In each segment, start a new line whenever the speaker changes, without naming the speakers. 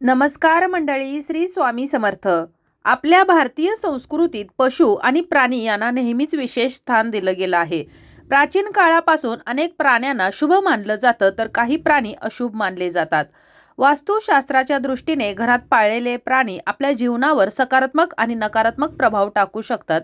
नमस्कार मंडळी श्री स्वामी समर्थ. आपल्या भारतीय संस्कृतीत पशु आणि प्राणी यांना नेहमीच विशेष स्थान दिलं गेलं आहे. प्राचीन काळापासून अनेक प्राण्यांना शुभ मानलं जातं तर काही प्राणी अशुभ मानले जातात. वास्तुशास्त्राच्या दृष्टीने घरात पाळलेले प्राणी आपल्या जीवनावर सकारात्मक आणि नकारात्मक प्रभाव टाकू शकतात.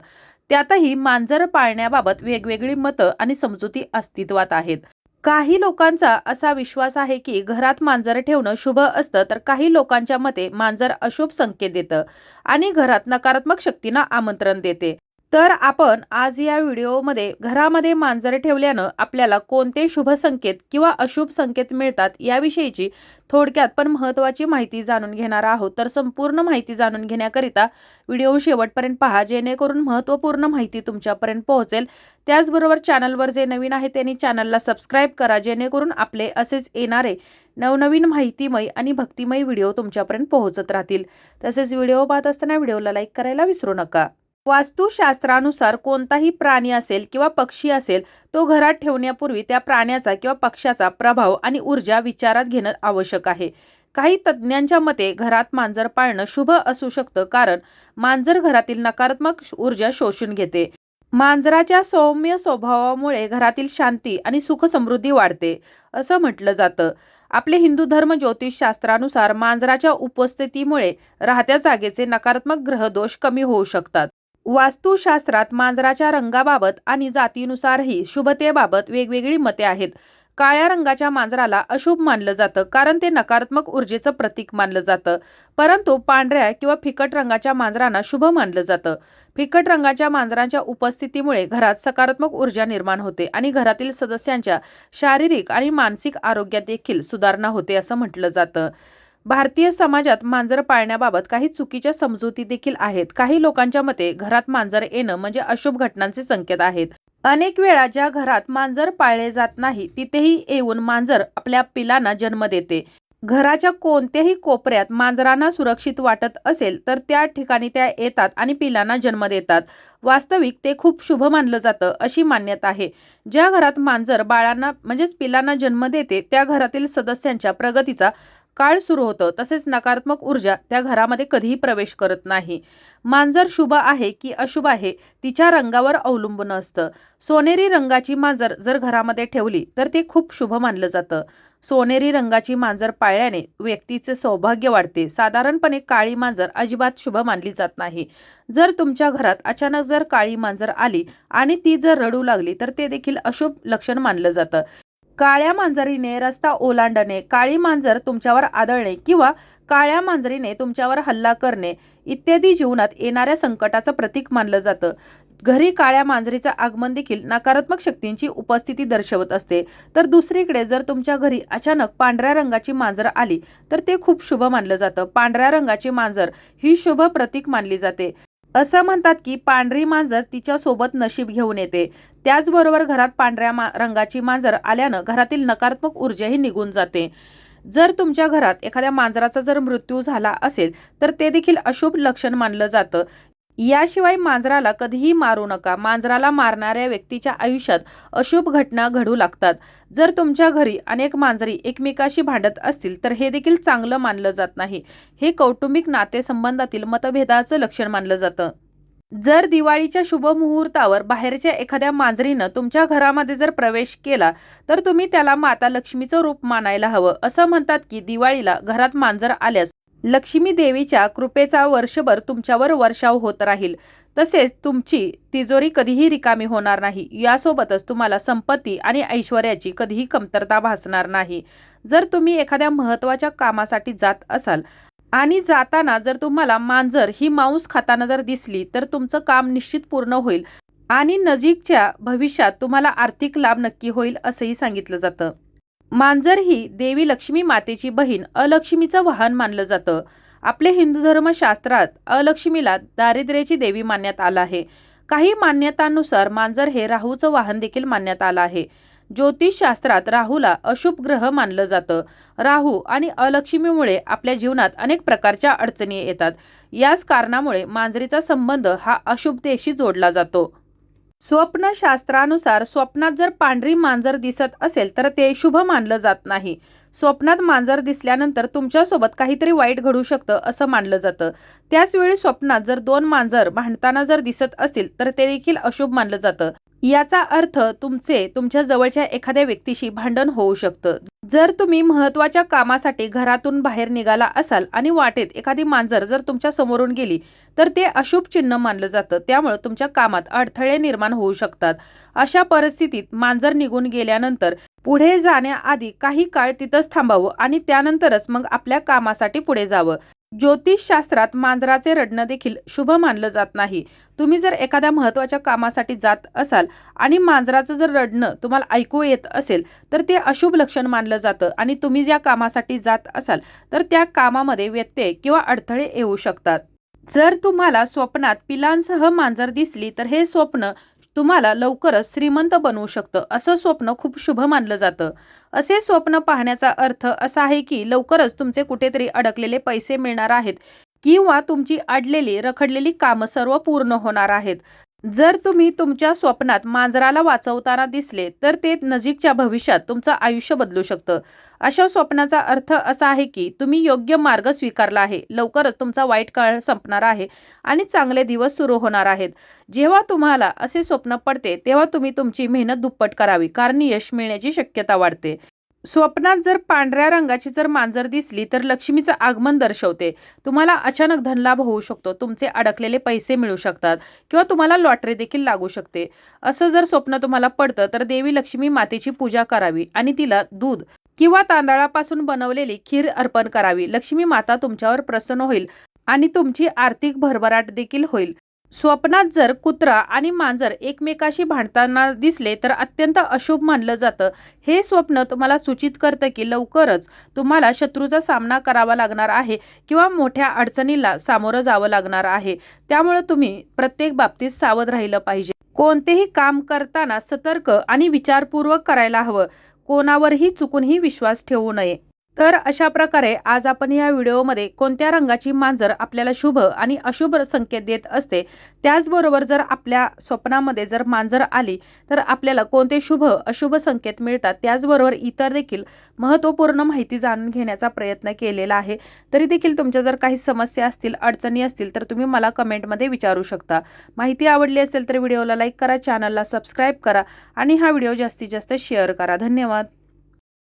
त्यातही मांजर पाळण्याबाबत वेगवेगळी मतं आणि समजुती अस्तित्वात आहेत. काही लोकांचा असा विश्वास आहे की घरात मांजर ठेवणं शुभ असतं तर काही लोकांच्या मते मांजर अशुभ संकेत देतं आणि घरात नकारात्मक शक्तींना आमंत्रण देते. तर आपण आज या व्हिडिओमध्ये घरामध्ये मांजर ठेवल्यानं आपल्याला कोणते शुभ संकेत किंवा अशुभ संकेत मिळतात याविषयीची थोडक्यात पण महत्त्वाची माहिती जाणून घेणार आहोत. तर संपूर्ण माहिती जाणून घेण्याकरिता व्हिडिओ शेवटपर्यंत पहा जेणेकरून महत्त्वपूर्ण माहिती तुमच्यापर्यंत पोहोचेल. त्याचबरोबर चॅनलवर जे नवीन आहे त्यांनी चॅनलला सबस्क्राईब करा जेणेकरून आपले असेच येणारे नवनवीन माहितीमय आणि भक्तिमय व्हिडिओ तुमच्यापर्यंत पोहोचत राहतील. तसेच व्हिडिओ पाहत असताना व्हिडिओला लाईक करायला विसरू नका. वास्तुशास्त्रानुसार कोणताही प्राणी असेल किंवा पक्षी असेल तो घरात ठेवण्यापूर्वी त्या प्राण्याचा किंवा पक्ष्याचा प्रभाव आणि ऊर्जा विचारात घेणं आवश्यक आहे. काही तज्ज्ञांच्या मते घरात मांजर पाळणं शुभ असू शकतं कारण मांजर घरातील नकारात्मक ऊर्जा शोषून घेते. मांजराच्या सौम्य स्वभावामुळे घरातील शांती आणि सुख समृद्धी वाढते असं म्हटलं जातं. आपले हिंदू धर्म ज्योतिषशास्त्रानुसार मांजराच्या उपस्थितीमुळे राहत्या जागेचे नकारात्मक ग्रहदोष कमी होऊ शकतात. वास्तुशास्त्रात मांजराच्या रंगाबाबत आणि जातीनुसारही शुभतेबाबत वेगवेगळी मते आहेत. काळ्या रंगाच्या मांजराला अशुभ मानलं जातं कारण ते नकारात्मक ऊर्जेचं प्रतीक मानलं जातं. परंतु पांढऱ्या किंवा फिकट रंगाच्या मांजरांना शुभ मानलं जातं. फिकट रंगाच्या मांजरांच्या उपस्थितीमुळे घरात सकारात्मक ऊर्जा निर्माण होते आणि घरातील सदस्यांच्या शारीरिक आणि मानसिक आरोग्यात देखील सुधारणा होते असं म्हटलं जातं. भारतीय समाजात मांजर पाळण्याबाबत काही चुकीच्या समजुती देखील आहेत. काही लोकांच्या मते घरात मांजर येणं म्हणजे अशुभ घटनांचे संकेत आहेत. अनेक वेळा ज्या घरात मांजर पाळले जात नाही तिथेही येऊन मांजर आपल्या पिलांना जन्म देते. घराच्या कोणत्याही कोपऱ्यात मांजरांना सुरक्षित वाटत असेल तर त्या ठिकाणी त्या येतात आणि पिलांना जन्म देतात. वास्तविक ते खूप शुभ मानलं जातं अशी मान्यता आहे. ज्या घरात मांजर बाळांना म्हणजेच पिलांना जन्म देते त्या घरातील सदस्यांच्या प्रगतीचा काळ सुरू होतं तसेच नकारात्मक ऊर्जा त्या घरामध्ये कधीही प्रवेश करत नाही. मांजर शुभ आहे की अशुभ आहे तिच्या रंगावर अवलंबून असतं. सोनेरी रंगाची मांजर जर घरामध्ये ठेवली तर ते खूप शुभ मानलं जातं. सोनेरी रंगाची मांजर पाळल्याने व्यक्तीचे सौभाग्य वाढते. साधारणपणे काळी मांजर अजिबात शुभ मानली जात नाही. जर तुमच्या घरात अचानक जर काळी मांजर आली आणि ती जर रडू लागली तर ते देखील अशुभ लक्षण मानलं जातं. काळ्या मांजरीने रस्ता ओलांडणे काळी मांजर तुमच्यावर आदळणे किंवा काळ्या मांजरीने तुमच्यावर हल्ला करणे इत्यादी जीवनात येणाऱ्या संकटाचं प्रतीक मानलं जातं. घरी काळ्या मांजरीचं आगमन देखील नकारात्मक शक्तींची उपस्थिती दर्शवत असते. तर दुसरीकडे जर तुमच्या घरी अचानक पांढऱ्या रंगाची मांजर आली तर ते खूप शुभ मानलं जातं. पांढऱ्या रंगाची मांजर ही शुभ प्रतीक मानली जाते. असं म्हणतात की पांढरी मांजर तिच्या सोबत नशीब घेऊन येते. त्याचबरोबर घरात पांढऱ्या मा रंगाची मांजर आल्यानं घरातील नकारात्मक ऊर्जाही निघून जाते. जर तुमच्या घरात एखाद्या मांजराचा जर मृत्यू झाला असेल तर ते देखील अशुभ लक्षण मानलं जातं. याशिवाय मांजराला कधीही मारू नका. मांजराला मारणाऱ्या व्यक्तीच्या आयुष्यात अशुभ घटना घडू लागतात. जर तुमच्या घरी अनेक मांजरी एकमेकाशी भांडत असतील तर हे देखील चांगलं मानलं जात नाही. हे कौटुंबिक नातेसंबंधातील मतभेदाचं लक्षण मानलं जातं. जर दिवाळीच्या शुभ मुहूर्तावर बाहेरच्या एखाद्या मांजरीनं तुमच्या घरामध्ये जर प्रवेश केला तर तुम्ही त्याला माता लक्ष्मीचं रूप मानायला हवं. असं म्हणतात की दिवाळीला घरात मांजर आल्यास लक्ष्मी देवीच्या कृपेचा वर्षभर तुमच्यावर वर्षाव होत राहील. तसेच तुमची तिजोरी कधीही रिकामी होणार नाही. यासोबतच तुम्हाला संपत्ती आणि ऐश्वर्याची कधीही कमतरता भासणार नाही. जर तुम्ही एखाद्या महत्त्वाच्या कामासाठी जात असाल आणि जाताना जर तुम्हाला मांजर ही मांस खाताना जर दिसली तर तुमचं काम निश्चित पूर्ण होईल आणि नजीकच्या भविष्यात तुम्हाला आर्थिक लाभ नक्की होईल असंही सांगितलं जातं. मांजर ही देवी लक्ष्मी मातेची बहीण अलक्ष्मीचं वाहन मानलं जातं. आपले हिंदू धर्मशास्त्रात अलक्ष्मीला दारिद्र्याची देवी मानण्यात आलं आहे. काही मान्यतांनुसार मांजर हे राहूचं वाहन देखील मानण्यात आलं आहे. ज्योतिषशास्त्रात राहूला अशुभ ग्रह मानलं जातं. राहू आणि अलक्ष्मीमुळे आपल्या जीवनात अनेक प्रकारच्या अडचणी येतात. याच कारणामुळे मांजरीचा संबंध हा अशुभतेशी जोडला जातो. स्वप्नशास्त्रानुसार स्वप्नात जर पांढरी मांजर दिसत असेल तर ते शुभ मानलं जात नाही. स्वप्नात मांजर दिसल्यानंतर तुमच्यासोबत काहीतरी वाईट घडू शकतं असं मानलं जातं. त्याचवेळी स्वप्नात जर दोन मांजर भांडताना जर दिसत असतील तर ते देखील अशुभ मानलं जातं. याचा अर्थ तुमचे तुमच्या जवळच्या एखाद्या व्यक्तीशी भांडण होऊ शकतं. जर तुम्ही महत्त्वाच्या कामासाठी घरातून बाहेर निघाला असाल आणि वाटेत एखादी मांजर जर तुमच्या समोरून गेली तर ते अशुभ चिन्ह मानलं जातं. त्यामुळे तुमच्या कामात अडथळे निर्माण होऊ शकतात. अशा परिस्थितीत मांजर निघून गेल्यानंतर पुढे जाण्याआधी काही काळ तिथंच थांबावं आणि त्यानंतरच मग आपल्या कामासाठी पुढे जावं. ज्योतिषशास्त्रात मांजराचे रडणं देखील शुभ मानलं जात नाही. तुम्ही जर एखाद्या महत्त्वाच्या कामासाठी जात असाल आणि मांजराचं जर रडणं तुम्हाला ऐकू येत असेल तर ते अशुभ लक्षण मानलं जातं आणि तुम्ही ज्या कामासाठी जात असाल तर त्या कामामध्ये व्यत्यय किंवा अडथळे येऊ शकतात. जर तुम्हाला स्वप्नात पिलांसह मांजर दिसली तर हे स्वप्न तुम्हाला लवकरच श्रीमंत बनवू शकतं. असं स्वप्न खूप शुभ मानलं जातं. असे स्वप्न पाहण्याचा अर्थ असा आहे की लवकरच तुमचे कुठेतरी अडकलेले पैसे मिळणार आहेत किंवा तुमची अडलेली रखडलेली कामं सर्व पूर्ण होणार आहेत. जर तुम्ही तुमच्या स्वप्नात मांजराला वाचवताना दिसले तर ते नजीकच्या भविष्यात तुमचं आयुष्य बदलू शकतं. अशा स्वप्नाचा अर्थ असा आहे की तुम्ही योग्य मार्ग स्वीकारला आहे. लवकरच तुमचा वाईट काळ संपणार आहे आणि चांगले दिवस सुरू होणार आहेत. जेव्हा तुम्हाला असे स्वप्न पडते तेव्हा तुम्ही तुमची मेहनत दुप्पट करावी कारण यश मिळण्याची शक्यता वाढते. स्वप्नात जर पांढऱ्या रंगाची जर मांजर दिसली तर लक्ष्मीचं आगमन दर्शवते. तुम्हाला अचानक धनलाभ होऊ शकतो. तुमचे अडकलेले पैसे मिळू शकतात किंवा तुम्हाला लॉटरी देखील लागू शकते. असं जर स्वप्न तुम्हाला पडतं तर देवी लक्ष्मी मातेची पूजा करावी आणि तिला दूध किंवा तांदळापासून बनवलेली खीर अर्पण करावी. लक्ष्मी माता तुमच्यावर प्रसन्न होईल आणि तुमची आर्थिक भरभराट देखील होईल. स्वप्नात जर कुत्रा आणि मांजर एकमेकाशी भांडताना दिसले तर अत्यंत अशुभ मानलं जातं. हे स्वप्न तुम्हाला सूचित करतं की लवकरच तुम्हाला शत्रूचा सामना करावा लागणार आहे किंवा मोठ्या अडचणीला सामोरं जावं लागणार आहे. त्यामुळे तुम्ही प्रत्येक बाबतीत सावध राहिलं पाहिजे. कोणतेही काम करताना सतर्क आणि विचारपूर्वक करायला हवं. कोणावरही चुकूनही विश्वास ठेवू नये. तर अशा प्रकारे आज आपण या व्हिडिओमध्ये कोणत्या रंगाची मांजर आपल्याला शुभ आणि अशुभ संकेत देत असते त्याचबरोबर जर आपल्या स्वप्नामध्ये जर मांजर आली तर आपल्याला कोणते शुभ अशुभ संकेत मिळतात? त्याचबरोबर इतर देखील महत्त्वपूर्ण माहिती जाणून घेण्याचा प्रयत्न केलेला आहे. तरी देखील तुमच्या जर काही समस्या असतील अडचणी असतील तर तुम्ही मला कमेंटमध्ये विचारू शकता. माहिती आवडली असेल तर व्हिडिओला लाईक करा चॅनलला सबस्क्राईब करा आणि हा व्हिडिओ जास्तीत जास्त शेअर करा. धन्यवाद.